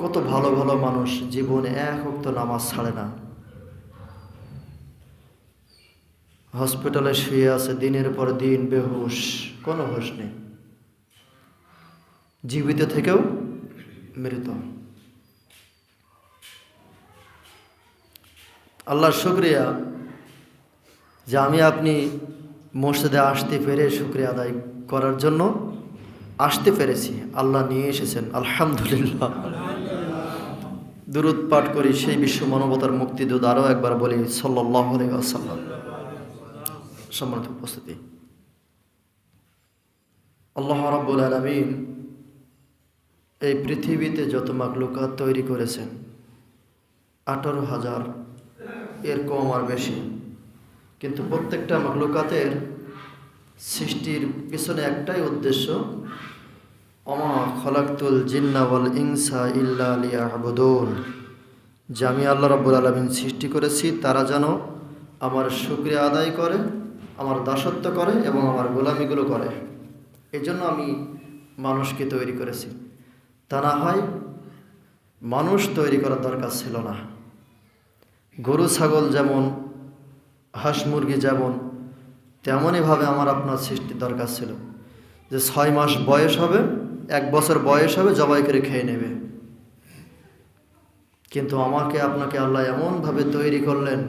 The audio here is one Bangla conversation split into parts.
কত ভালো ভালো মানুষ জীবনে এক অক্ত নামাজ ছাড়ে না। হসপিটালে শুয়ে আছে, দিনের পর দিন বেহুশ, কোনো হুশ নেই। জীবিত থেকেও মৃত। আল্লাহর শুক্রিয়া যে আমি আপনি মসজিদে আসতে পেরে শুক্রিয়া আদায় করার জন্য আসতে পেরেছি। আল্লাহ নিয়ে এসেছেন, আলহামদুলিল্লাহ। দুরুদ পাঠ করি, সেই বিশ্ব মানবতার মুক্তিদূত আরও একবার বলি সাল্লাহ আসাল্লাম সম্মানিত উপস্থিতি। আল্লাহ রাব্বুল আলমিন এই পৃথিবীতে যত মাকলুকাত তৈরি করেছেন, আঠারো হাজার এর কম আর বেশি। কিন্তু প্রত্যেকটা মাকলুকাতের সৃষ্টির পিছনে একটাই উদ্দেশ্য অমা খলাক্তুল জিন্নাওয়াল ইনসা ইল্লা লিয়াহবুদুন যে আমি আল্লাহ রাব্বুল আলমিন সৃষ্টি করেছি, তারা যেন আমার শুক্রিয়া আদায় করে, আমার দাসত্ব করে এবং আমার গোলামিগুলো করে। এই জন্য আমি মানুষকে তৈরি করেছি। তা না হয় মানুষ তৈরি করার দরকার ছিল না। গরু, ছাগল যেমন, হাঁস, মুরগি যেমন, তেমনইভাবে আমার আপনার সৃষ্টির দরকার ছিল। যে ছয় মাস বয়স হবে এক বছর বয়স হবে, জবাই করে খেয়ে নেবে। কিন্তু আমাকে, আপনাকে আল্লাহ এমনভাবে তৈরি করলেন,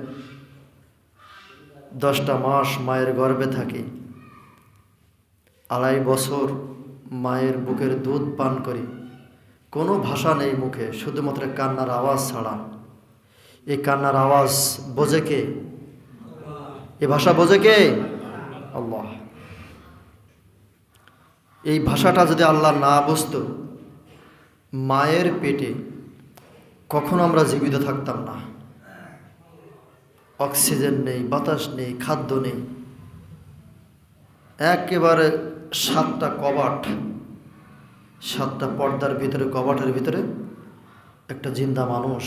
দশটা মাস মায়ের গর্ভে থাকি। আড়াই বছর মায়ের বুকের দুধ পান করি। কোনো ভাষা নেই মুখে, শুধুমাত্র কান্নার আওয়াজ ছাড়া। এই কান্নার আওয়াজ বোঝে কে? এ ভাষা বোঝে কে? আল্লাহ। এই ভাষাটা যদি আল্লাহ না বুঝতো, মায়ের পেটে কখনো আমরা জীবিত থাকতাম না। অক্সিজেন নেই, বাতাস নেই, খাদ্য নেই। একেবারে সাতটা কবাট, সাতটা পর্দার ভিতরে, কবাটের ভিতরে একটা জিন্দা মানুষ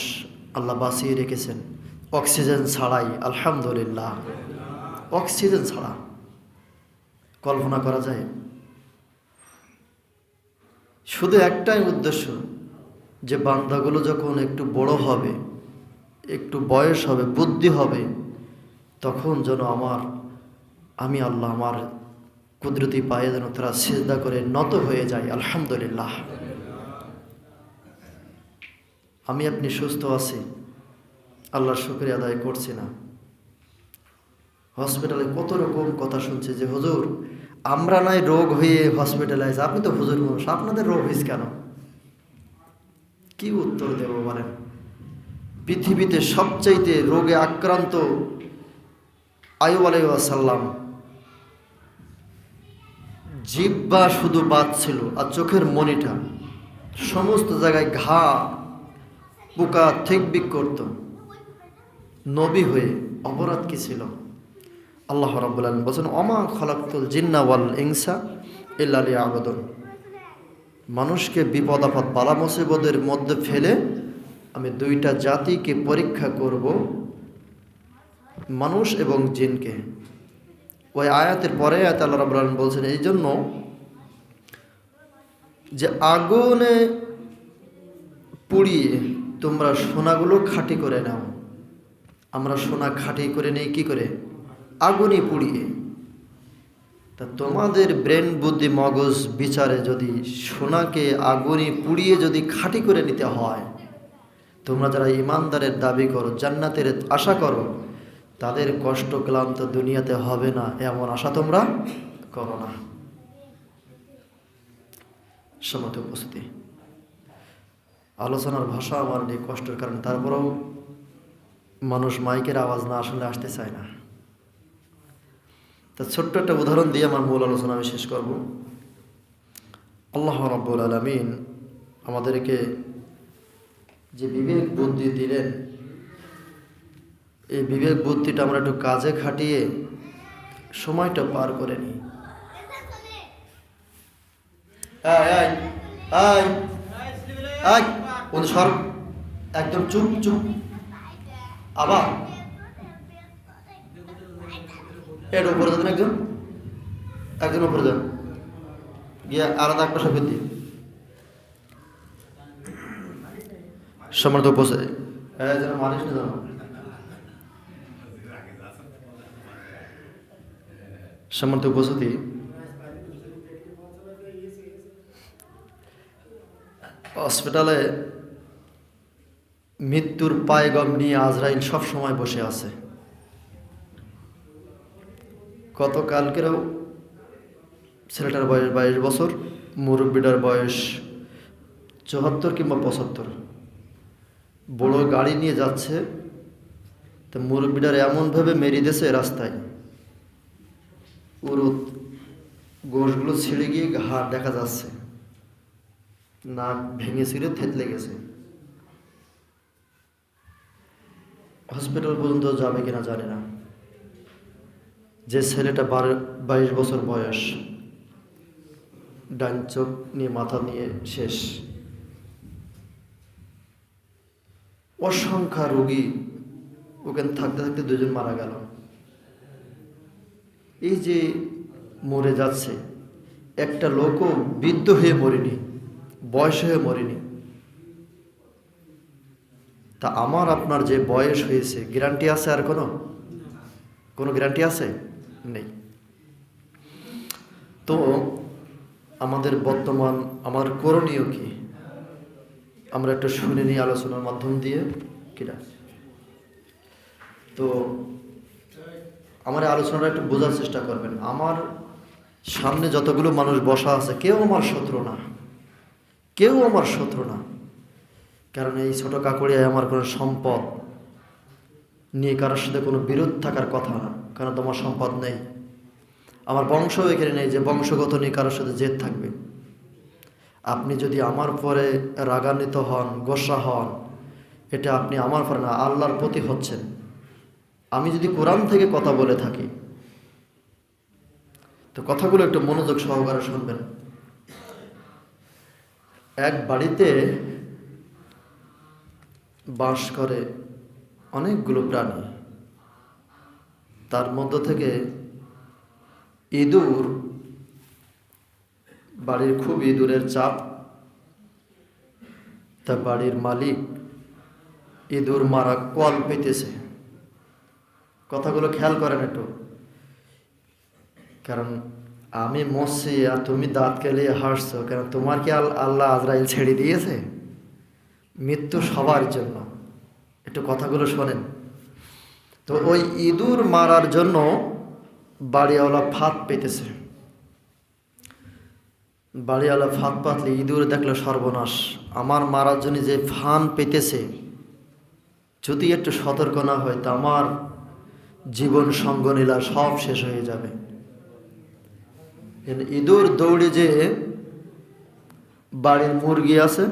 আল্লাহ বাঁচিয়ে রেখেছেন। অক্সিজেন ছাড়াই, আলহামদুলিল্লাহ। অক্সিজেন ছাড়া কল্পনা করা যায় শুধু একটাই উদ্দেশ্য, যে বান্দাগুলো যখন একটু বড় হবে, একটু বয়স হবে, বুদ্ধি হবে, তখন যেন আমার, আমি আল্লাহ আমার কুদরতি পায়ে যেন তারা সেজদা করে নত হয়ে যায়, আলহামদুলিল্লাহ। আমি আপনি সুস্থ আছি, আল্লাহর শুক্রিয়া আদায় করছি না। হসপিটালে কত রকম কথা শুনছে যে, হুজুর আমরা নাই রোগ হয়ে হসপিটালাইজ আপনি তো হুজুর মানুষ, আপনাদের রোগ হয়েছে কেন? কি উত্তর দেব বলেন? পৃথিবীতে সবচাইতে রোগে আক্রান্ত আয়ু আলাইসাল্লাম জিব্বা শুধু বাদ ছিল আর চোখের মনিটা। সমস্ত জায়গায় ঘা, পোকা, থেকবিক করত। নবী হয়ে অপরাধ কি ছিল? আল্লাহ রাবুল আলম বলছেন অমা খলাক্তুল জিন্না ওয়াল ইংসা ইল্লালি আবেদন মানুষকে বিপদ আপদ, বালা মুসিবদের মধ্যে ফেলে আমি দুইটা জাতিকে পরীক্ষা করব, মানুষ এবং জিনকে। ওই আয়াতের পরে আয়াত আল্লাহ রাবুল আলম বলছেন এই জন্য যে আগুনে পুড়িয়ে তোমরা সোনাগুলো খাঁটি করে নাও। আমরা সোনা খাঁটি করে নেই, কি করে? আগুনে পুড়িয়ে। তা তোমাদের ব্রেন বুদ্ধি মগজ বিচারে যদি সোনাকে আগুনে পুড়িয়ে যদি খাঁটি করে নিতে হয়, তোমরা যারা ইমানদারের দাবি করো, জান্নাতের আশা করো, তাদের কষ্ট ক্লান্ত দুনিয়াতে হবে না, এমন আশা তোমরা করো না। সমত উপস্থিতি। আলোচনার ভাষা আমার নিয়ে কষ্টের কারণ, তারপরেও মানুষ মাইকের আওয়াজ না আসলে আসতে চায় না। তা ছোট্ট একটা উদাহরণ দিয়ে আমার মূল আলোচনা আমি শেষ করব। আল্লাহ রব্বুল আলমিন আমাদেরকে যে বিবেক বুদ্ধি দিলেন, এই বিবেক বুদ্ধিটা আমরা একটু কাজে খাটিয়ে সময়টা পার করে নিই। একদম চুপ চুপ। আবার এর উপরে যান একজন? একজন উপরে যান। গিয়ে আলাদা এক পাশে ফির দিয়ে হ্যাঁ যেন মালিশ না জানো সম্মানিত উপস্থিতি। হসপিটালে মৃত্যুর পায়গম নিয়ে আজরাইল সব সময় বসে আছে। গতকালকেরও ছেলেটার বয়স বাইশ বছর, মুরব্বীটার বয়স চুয়াত্তর কিংবা পঁচাত্তর। বড় গাড়ি নিয়ে যাচ্ছে, তো মুরব্বীটার এমনভাবে মেরে দিয়েছে রাস্তায়। ওর গোশগুলো ছিঁড়ে গিয়ে হাড় দেখা যাচ্ছে। নাক ভেঙে ছিঁড়ে থেতলে গেছে। হসপিটাল পর্যন্ত যাবে কিনা জানি না। যে ছেলেটা বারো, বাইশ বছর বয়স, ডান চোখ নিয়ে মাথা নিয়ে শেষ। অসংখ্যা রোগী ওখানে থাকতে থাকতে দুজন মারা গেল। এই যে মরে যাচ্ছে, একটা লোকও বৃদ্ধ হয়ে মরেনি, বয়স হয়ে মরেনি। তা আমার আপনার যে বয়স হয়েছে গ্যারান্টি আছে আর কোনো? কোনো গ্যারান্টি আছে? নেই। তো আমাদের বর্তমান, আমার করণীয় কি? আমরা একটু শুনে নিই আলোচনার মাধ্যম দিয়ে, কিনা? তো আমার আলোচনাটা একটু বোঝার চেষ্টা করবেন। আমার সামনে যতগুলো মানুষ বসা আছে, কেউ আমার শত্রু না। কেউ আমার শত্রু না। কারণ এই ছোট কাকুড়িয়ায় আমার কোনো সম্পদ নিয়ে কারোর সাথে কোনো বিরোধ থাকার কথা না। কারণ তোমার সম্পদ নেই। আমার বংশ এখানে নেই যে বংশগত নিয়ে কারোর সাথে জেদ থাকবে। আপনি যদি আমার পরে রাগান্বিত হন, গোসা হন, এটা আপনি আমার পরে না, আল্লাহর প্রতি হচ্ছেন। আমি যদি কোরআন থেকে কথা বলে থাকি, তো কথাগুলো একটু মনোযোগ সহকারে শুনবেন। এক বাড়িতে বাস করে অনেকগুলো প্রাণী। তার মধ্য থেকে ইঁদুর, বাড়ির খুব ইঁদুরের চাপ তা বাড়ির মালিক ইঁদুর মারা কল পেতেছে। কথাগুলো খেয়াল করেন একটু। কারণ আমি মরছি আর তুমি দাঁত কেলিয়ে হাসছো, কারণ তোমার কি আল- আল্লাহ আজরাইল ছেড়ে দিয়েছে? মৃত্যু সবার জন্য। একটু কথাগুলো শোনেন। তো ওই ইঁদুর মারার জন্য বাড়িওয়ালা ফাঁদ পেতেছে। বাড়িওয়ালা ফাঁদ পাতলে ইঁদুর দেখল সর্বনাশ। আমার মারার জন্য যে ফান পেতেছে, যদি একটু সতর্ক না হয় তা আমার জীবন সঙ্গনীলা সব শেষ হয়ে যাবে। ইঁদুর দৌড়ে যে বাড়ির মুরগি আছে,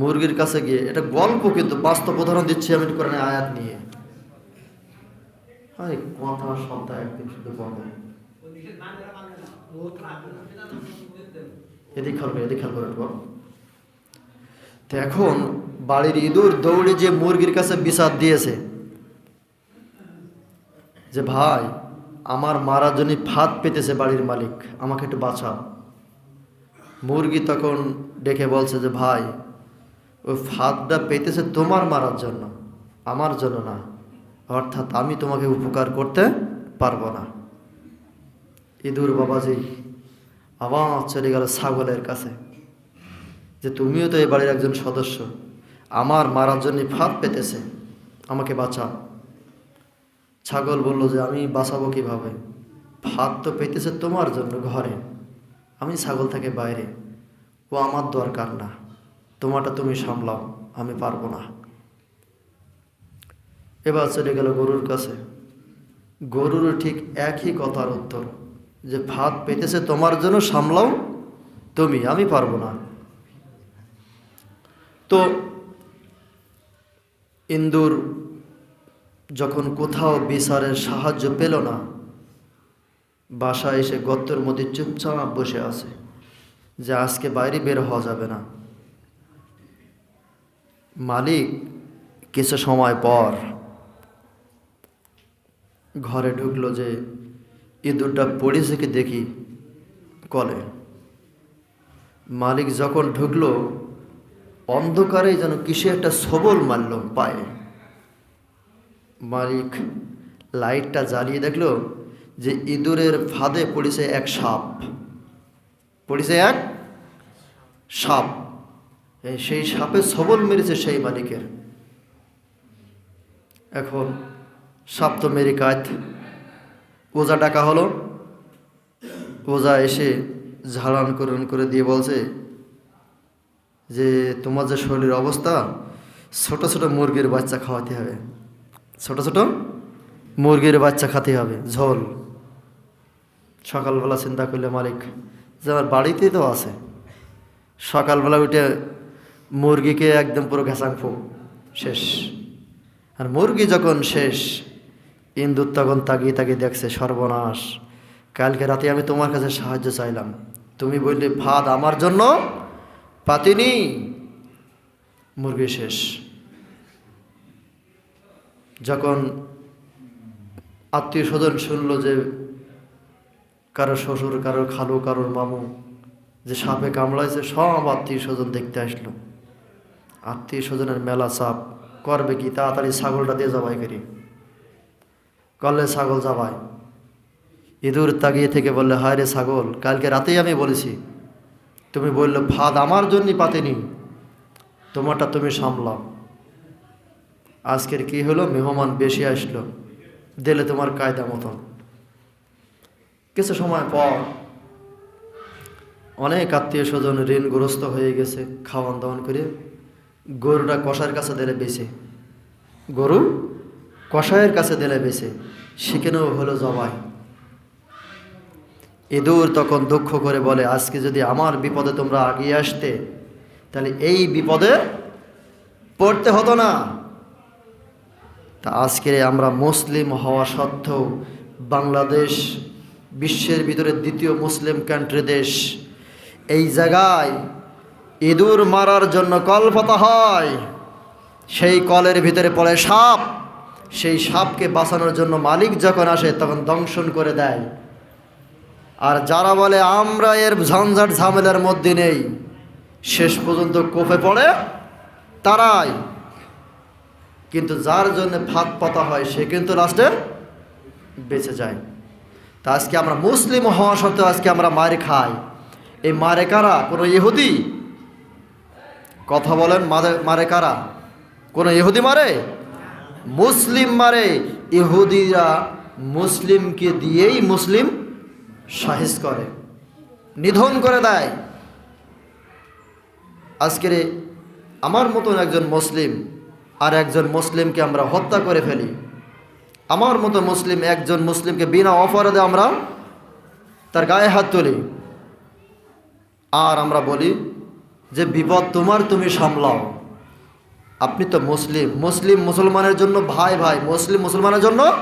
মুরগির কাছে গিয়ে, এটা গল্প কিন্তু বাস্তব উদাহরণ দিচ্ছি আমি কোরআনে আয়াত নিয়ে। আরে কথা শব্দ একদিন শুধু এদিক খেয়াল খেয়াল। তো এখন বাড়ির ইঁদুর দৌড়ে যে মুরগির কাছে বিষাদ দিয়েছে যে, ভাই, আমার মারার জন্য ফাঁদ পেতেছে বাড়ির মালিক, আমাকে একটু বাঁচাও। মুরগি তখন ডেকে বলছে যে, ভাই, ওই ফাঁদটা পেতেছে তোমার মারার জন্য, আমার জন্য না। অর্থাৎ আমি তোমাকে উপকার করতে পারব না। ইঁদুর বাবাজি আবার চলে গেল ছাগলের কাছে। যে তুমিও তো এই বাড়ির একজন সদস্য, আমার মারার জন্য ফাঁদ পেতেছে, আমাকে বাঁচাও। ছাগল বলল যে, আমি বাঁচাবো কীভাবে? ফাঁদ তো পেতেছে তোমার জন্য ঘরে। আমি ছাগল থেকে বাইরে। ও আমার দরকার না। তোমারটা তুমি সামলাও, আমি পারব না। এবার চলে গেল গরুর কাছে। গরুর ঠিক একই কথার উত্তর, যে ভাত পেতেছে তোমার জন্য, সামলাও তুমি, আমি পারব না। তো ইন্দুর যখন কোথাও বিচারের সাহায্য পেল না, বাসায় এসে গর্তের মধ্যে চুপচাপ বসে আছে, যে আজকে বাইরে বের হওয়া যাবে না। মালিক কিছু সময় পর ঘরে ঢুকলো যে, ইঁদুরটা পড়েছে কি দেখি কলে। মালিক যখন ঢুকলো, অন্ধকারে যেন কিসে একটা সবল মারল পায়ে। মালিক লাইটটা জ্বালিয়ে দেখল যে, ইঁদুরের ফাঁদে পড়েছে এক সাপ। পড়েছে এক সাপ। সেই সাপে সবল মেরেছে সেই মালিকের। এখন সাপ তো মেরে ওজা ডাকা হলো। ওজা এসে ঝাড়ান করুন করে দিয়ে বলছে যে, তোমার যে শরীরের অবস্থা, ছোট ছোট মুরগির বাচ্চা খাওয়াতে হবে। ছোট ছোট মুরগির বাচ্চা খেতে হবে। ঝোল। সকালবেলা চিন্তা করলে মালিক, যে আমার বাড়িতেই তো আছে। সকালবেলা উঠে মুরগিকে একদম পুরো ঘেঁচাং ফো। শেষ। আর মুরগি যখন শেষ ইন্দুর তখন তাকিয়ে তাকিয়ে দেখছে, সর্বনাশ। কালকে রাতে আমি তোমার কাছে সাহায্য চাইলাম। তুমি বললে, ভাত আমার জন্য পাতিনি মুরগি শেষ। যখন আত্মীয় স্বজন শুনলো যে কারও শ্বশুর, কারও খালু, কারোর মামু যে সাপে কামড়াইছে, সব আত্মীয় স্বজন দেখতে আসলো। আত্মীয় স্বজনের মেলা চাপ, করবে কি? তাড়াতাড়ি ছাগলটা দিয়ে জবাই করি। করলে ছাগল জবাই ইঁদুর তাকিয়ে থেকে বললে, হায় রে ছাগল, কালকে রাতেই আমি বলেছি, তুমি বললে, ভাত আমার জন্যই পাতেনি, তোমারটা তুমি সামলাও। আজকের কি হলো? মেহমান বেশি আসলো, দিলে তোমার কায়দা মতন। কিছু সময় পর অনেক আত্মীয় স্বজন ঋণগ্রস্ত হয়ে গেছে, খাওয়ান দাওয়ান করে গরুটা কষার কাছে দিলে বেছে গরু কষায়ের কাছে দিলে বেছে সেখানেও হলো জবাই। ইঁদুর তখন দুঃখ করে বলে, আজকে যদি আমার বিপদে তোমরা আগিয়ে আসতে, তাহলে এই বিপদে পড়তে হতো না। তা আজকে আমরা মুসলিম হওয়া সত্ত্বেও বাংলাদেশ বিশ্বের ভিতরে দ্বিতীয় মুসলিম কান্ট্রি দেশ। এই জায়গায় ইঁদুর মারার জন্য কল হয়, সেই কলের ভিতরে পড়ে সাপ। সেই সাপকে বাঁচানোর জন্য মালিক যখন আসে, তখন দংশন করে দেয়। আর যারা বলে, আমরা এর ঝঞ্ঝাট ঝামেলার মধ্যে নেই, শেষ পর্যন্ত কোপে পড়ে তারাই। কিন্তু যার জন্য ফাঁদ পাতা হয়, সে কিন্তু লাস্টে বেঁচে যায়। তা আজকে আমরা মুসলিম হওয়া সত্ত্বেও আজকে আমরা মারে খাই। এই মারে কারা? কোনো ইহুদি? কথা বলেন, মারে কারা? কোনো ইহুদি মারে? মুসলিম মারে, ইহুদিরা মুসলিমকে দিয়েই মুসলিম সাহিস করে, নিধন করে দেয়। আজকের আমার মতন একজন মুসলিম আর একজন মুসলিমকে আমরা হত্যা করে ফেলি। আমার মতো মুসলিম একজন মুসলিমকে বিনা অপরাধে আমরা তার গায়ে হাত তুলি। আর আমরা বলি যে বিপদ তোমার, তুমি সামলাও। আপনি তো মুসলিম। মুসলিম মুসলমানের জন্য ভাই ভাই। মুসলিম মুসলমানের জন্য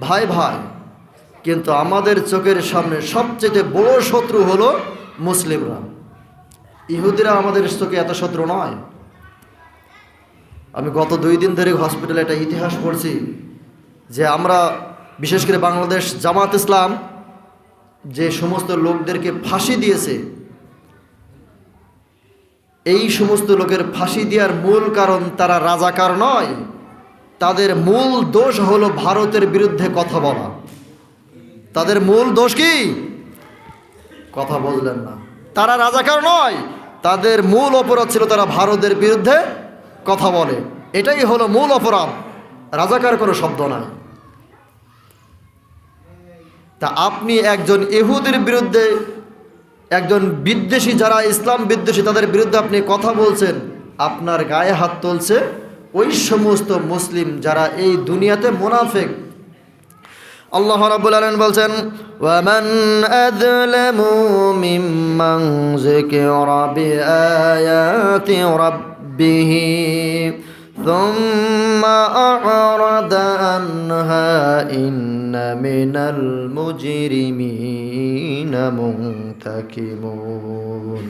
ভাই ভাই। কিন্তু আমাদের চোখের সামনে সবচেয়ে বড় শত্রু হলো মুসলিমরা। ইহুদিরা আমাদের চোখে এত শত্রু নয়। আমি গত দুই দিন ধরে হসপিটালে একটা ইতিহাস পড়ছি যে আমরা বিশেষ করে বাংলাদেশ জামাত ইসলাম যে সমস্ত লোকদেরকে ফাঁসি দিয়েছে এই সমস্ত লোকের ফাঁসি দেওয়ার মূল কারণ তারা রাজাকার নয়। তাদের মূল দোষ হলো ভারতের বিরুদ্ধে কথা বলা। তাদের মূল দোষ কি? কথা বললেন না। তারা রাজাকার নয়, তাদের মূল অপরাধ ছিল তারা ভারতের বিরুদ্ধে কথা বলে। এটাই হলো মূল অপরাধ। রাজাকার কোনো শব্দ নয় তা আপনি একজন ইহুদির বিরুদ্ধে একজন বিদ্বেষী যারা ইসলাম বিদ্বেষী, তাদের বিরুদ্ধে আপনি কথা বলছেন, আপনার গায়ে হাত তুলছে ওই সমস্ত মুসলিম যারা এই দুনিয়াতে মোনাফেক। আল্লাহ রাব্বুল আলামিন বলছেন, ওয়ামান আযলামু মিম্মান যিকরা বিআয়াতি রাব্বিহি। ثم أعرض عنها إن من المجرمين منتكمون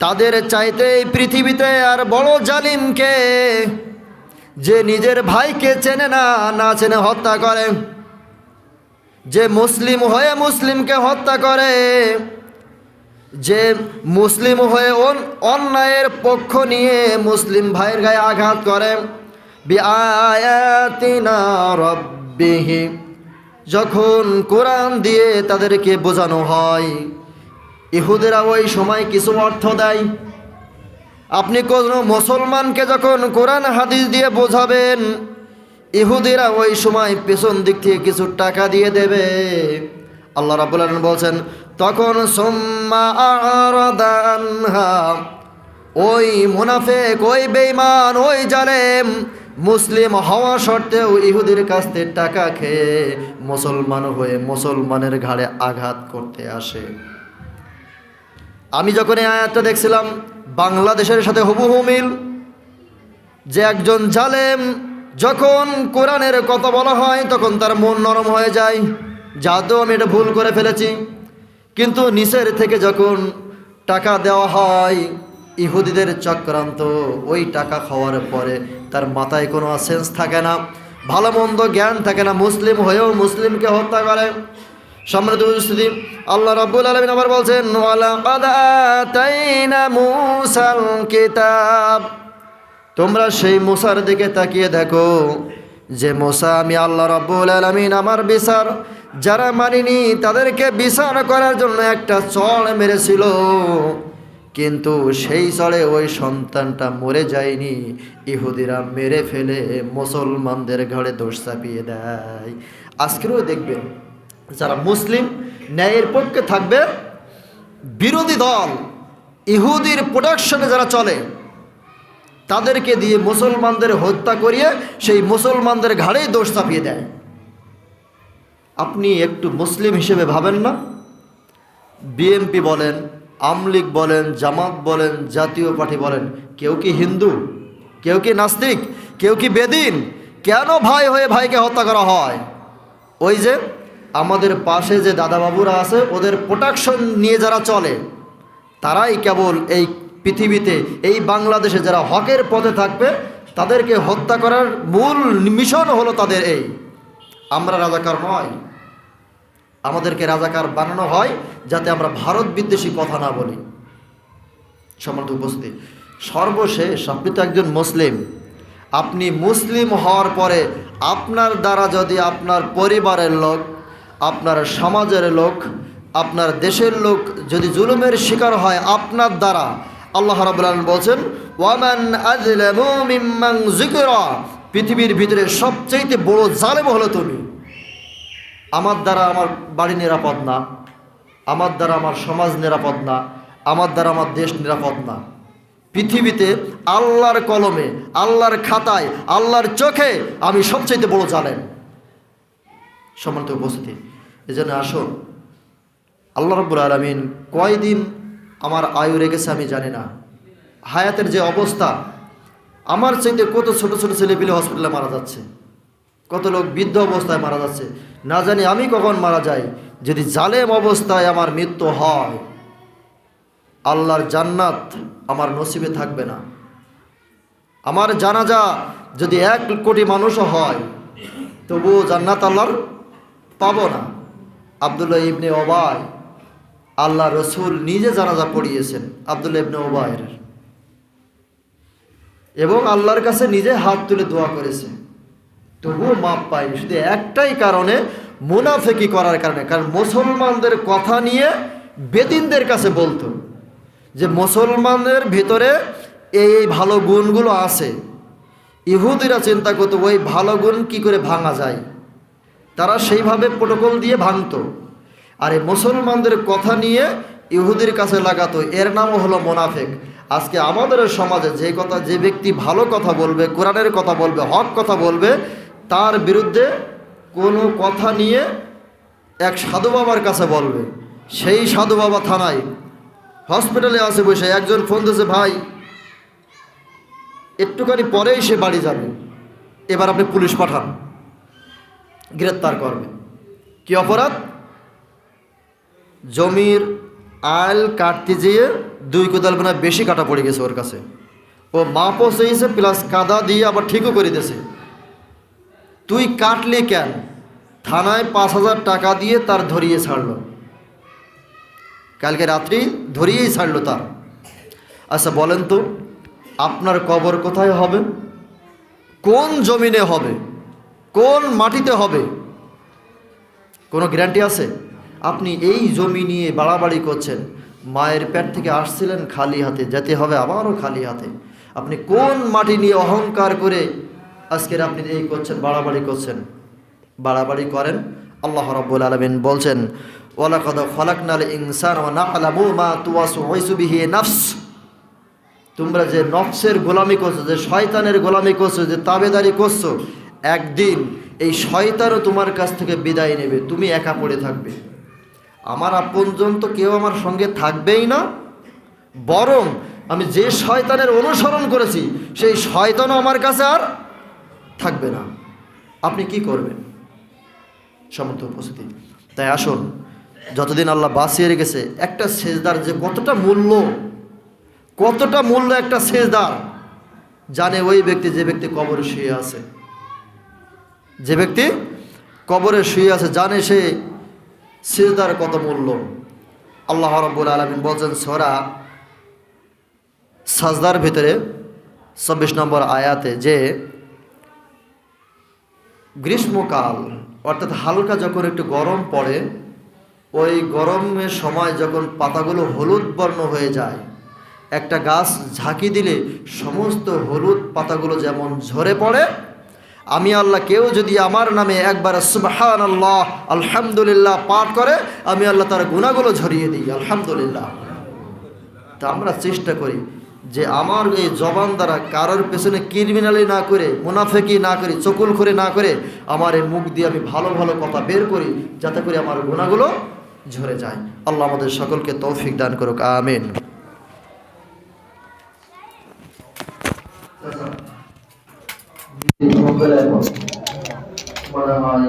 তাদের চাইতে এই পৃথিবীতে আর বড় জালিমকে যে নিজের ভাইকে চেনে না না চেনে হত্যা করে যে মুসলিম হয়ে মুসলিমকে হত্যা করে যে মুসলিম হয়ে অন- অন্যায়ের পক্ষ নিয়ে মুসলিম ভাইয়ের গায়ে আঘাত করে। যখন কোরআন দিয়ে তাদেরকে বোঝানো হয়, ইহুদেরা ওই সময় কিছু অর্থ দেয়। আপনি কোনো মুসলমানকে যখন কোরআন হাদিস দিয়ে বোঝাবেন, ইহুদিরা ওই সময় পেছন দিক থেকে কিছু টাকা দিয়ে দেবে। আল্লাহ রাবুল বলছেন তখন সোম্মা ওই মুনাফেক, ওই বেইমান ওই জালেম মুসলিম হওয়া সত্ত্বেও ইহুদির কাছ থেকে টাকা খেয়ে মুসলমান হয়ে মুসলমানের ঘাড়ে আঘাত করতে আসে। আমি যখন এই আয়াতটা দেখছিলাম, বাংলাদেশের সাথে হুবহু মিল, যে একজন জালেম যখন কোরআনের কথা বলা হয়, তখন তার মন নরম হয়ে যায়। যাতেও আমি এটা ভুল করে ফেলেছি। কিন্তু নিচের থেকে যখন টাকা দেওয়া হয়, ইহুদিদের চক্রান্ত, ওই টাকা খাওয়ার পরে তার মাথায় কোনো সেন্স থাকে না, ভালো মন্দ জ্ঞান থাকে না, মুসলিম হয়েও মুসলিমকে হত্যা করে। সম্মানিত উপস্থিতি, আল্লাহ রাব্বুল আলামিন আবার বলছেন মূসাল কিতাব। তোমরা সেই মুসার দিকে তাকিয়ে দেখো, যে মোসা আমি আল্লাহ রাব্বুল আলামিন আমার বিচার যারা মানিনি তাদেরকে বিচার করার জন্য একটা চড় মেরেছিল। কিন্তু সেই চড়ে ওই সন্তানটা মরে যায়নি। ইহুদিরা মেরে ফেলে মুসলমানদের ঘরে দোষ চাপিয়ে দেয়। আজকেরও দেখবেন, যারা মুসলিম ন্যায়ের পক্ষে থাকবে, বিরোধী দল, ইহুদির প্রোডাকশনে যারা চলে, তাদেরকে দিয়ে মুসলমানদের হত্যা করিয়ে সেই মুসলমানদের ঘাড়েই দোষ চাপিয়ে দেয়। আপনি একটু মুসলিম হিসেবে ভাবেন না? বিএমপি বলেন আমলিগ বলেন, জামাত বলেন, জাতীয় পার্টি বলেন, কেউ কি হিন্দু? কেউ কি নাস্তিক? কেউ কি বেদিন? কেন ভাই হয়ে ভাইকে হত্যা করা হয়? ওই যে আমাদের পাশে যে দাদাবাবুরা আছে, ওদের প্রোটাকশন নিয়ে যারা চলে, তারাই কেবল এই পৃথিবীতে, এই বাংলাদেশে যারা হকের পথে থাকবে, তাদেরকে হত্যা করার মূল মিশন হলো তাদের এই। আমরা রাজাকার নয়। আমাদেরকে রাজাকার বানানো হয় যাতে আমরা ভারত বিদ্বেষী কথা না বলি। সম্মানিত উপস্থিতি, সর্বশেষ আপনি তো একজন মুসলিম। আপনি মুসলিম হওয়ার পরে আপনার দ্বারা যদি আপনার পরিবারের লোক, আপনার সমাজের লোক, আপনার দেশের লোক যদি জুলুমের শিকার হয় আপনার দ্বারা, আল্লাহ রাবুল বলছেন, ওয়ামান আজলামু পৃথিবীর ভিতরে সবচেয়ে বড় জালেম হলো তুমি। আমার দ্বারা আমার বাড়ি নিরাপদ না, আমার দ্বারা আমার সমাজ নিরাপদ না, আমার দ্বারা আমার দেশ নিরাপদ না। পৃথিবীতে আল্লাহর কলমে, আল্লাহর খাতায়, আল্লাহর চোখে আমি সবচাইতে বড় জানেন সম্মানিত উপস্থিতি এই জন্য আসুন। আল্লাহ রব্বুল আলমিন কয়দিন আমার আয়ু রেখেছে আমি জানি না। হায়াতের যে অবস্থা, আমার চাইতে কত ছোট ছোট ছেলেপিলে হসপিটালে মারা যাচ্ছে। কত লোক বৃদ্ধ অবস্থায় মারা যাচ্ছে। না জানি আমি কখন মারা যাই। যদি জালেম অবস্থায় আমার মৃত্যু হয়, আল্লাহর জান্নাত আমার নসিবে থাকবে না। আমার জানাজা যদি এক কোটি মানুষও হয়, তবুও জান্নাত আল্লাহর পাবো না। আবদুল্লাহ ইবনে ওবায় আল্লাহ রসুল নিজে জানাজা পড়িয়েছেন আবদুল্লাহ ইবনে ওবায়ের এবং আল্লাহর কাছে নিজে হাত তুলে দোয়া করেছে। তবুও মাপ পায়নি শুধু একটাই কারণে মুনাফেকি করার কারণে। কারণ মুসলমানদের কথা নিয়ে বেদিনদের কাছে বলতো যে মুসলমানদের ভিতরে এই ভালো গুণগুলো আছে। ইহুদিরা চিন্তা করতো, ওই ভালো গুণ কি করে ভাঙা যায়? তারা সেইভাবে প্রোটোকল দিয়ে ভাঙতো। আর এই মুসলমানদের কথা নিয়ে ইহুদির কাছে লাগাতো। এর নামও হলো মোনাফেক। আজকে আমাদের সমাজে যে কথা, যে ব্যক্তি ভালো কথা বলবে, কোরআনের কথা বলবে, হক কথা বলবে তার বিরুদ্ধে কোনো কথা নিয়ে এক সাধু বাবার কাছে বলবে। সেই সাধু বাবা থানায় হসপিটালে আছে বসে একজন ফোন দিয়েছে, ভাই, একটুখানি পরেই সে বাড়ি যাবে। এবার আপনি পুলিশ পাঠান, গ্রেপ্তার করবে। কি অপরাধ? জমির আইল কাটতে যেয়ে দুই কোদাল বেশি কাটা পড়ে গেছে ওর কাছে। ও মাপও চেয়েছে প্লাস কাদা দিয়ে আবার ঠিকও করে দিয়েছে। তুই কাটলে কেন? থানায় পাঁচ হাজার টাকা দিয়ে তার ধরিয়ে ছাড়লো। কালকে রাত্রি ধরিয়েই ছাড়লো তার। আচ্ছা বলেন তো, আপনার কবর কোথায় হবে? কোন জমিনে হবে? কোন মাটিতে হবে? কোনো গ্যারান্টি আছে? আপনি এই জমি নিয়ে বাড়াবাড়ি করছেন। মায়ের পেট থেকে আসছিলেন খালি হাতে, যেতে হবে আবারও খালি হাতে। আপনি কোন মাটি নিয়ে অহংকার করে আজকের আপনি এই করছেন, বাড়াবাড়ি করছেন। বাড়াবাড়ি করেন, আল্লাহ রব্বুল আলমিন বলছেন ওলাকদ ফলাকনাল ইনসান ও মা নাফস। তোমরা যে নফসের গোলামি করছ, যে শয়তানের গোলামি করছ, যে তাবেদারি করছ, একদিন এই শয়তানও তোমার কাছ থেকে বিদায় নেবে, তুমি একা পড়ে থাকবে। আমার আপনজন তো কেউ আমার সঙ্গে থাকবেই না, বরং আমি যে শয়তানের অনুসরণ করেছি, সেই শয়তানও আমার কাছে আর থাকবে না। আপনি কি করবেন? সমর্থ উপস্থিতি। তাই আসুন, যতদিন আল্লাহ বাঁচিয়ে রেখেছে, একটা সেজদার যে কতটা মূল্য কতটা মূল্য একটা সেজদার, জানে ওই ব্যক্তি যে ব্যক্তি কবরে শুয়ে আছে। যে ব্যক্তি কবরে শুয়ে আছে, জানে সে সেজদার কত মূল্য। আল্লাহ রব্বুল আলমিন বলছেন সরা সাজদার ভিতরে চব্বিশ নম্বর আয়াতে যে গ্রীষ্মকাল, অর্থাৎ হালকা যখন একটু গরম পড়ে, ওই গরমের সময় যখন পাতাগুলো হলুদ বর্ণ হয়ে যায়, একটা গাছ ঝাঁকি দিলে সমস্ত হলুদ পাতাগুলো যেমন ঝরে পড়ে, আমি আল্লাহ কেউ যদি আমার নামে একবার সুবাহান আল্লাহ আলহামদুলিল্লাহ পাঠ করে, আমি আল্লাহ তার গুণাগুলো ঝরিয়ে দিই, আলহামদুলিল্লাহ। তা আমরা চেষ্টা করি যে আমার এই জবান দ্বারা কারোর পেছনে ক্রিমিনালি না করে, মুনাফেকি না করি চকুল করে না করে আমার এই মুখ দিয়ে আমি ভালো ভালো কথা বের করি, যাতে করে আমার গুণাগুলো ঝরে যায়। আল্লাহ আমাদের সকলকে তৌফিক দান করুক। আমিন। মনে হয়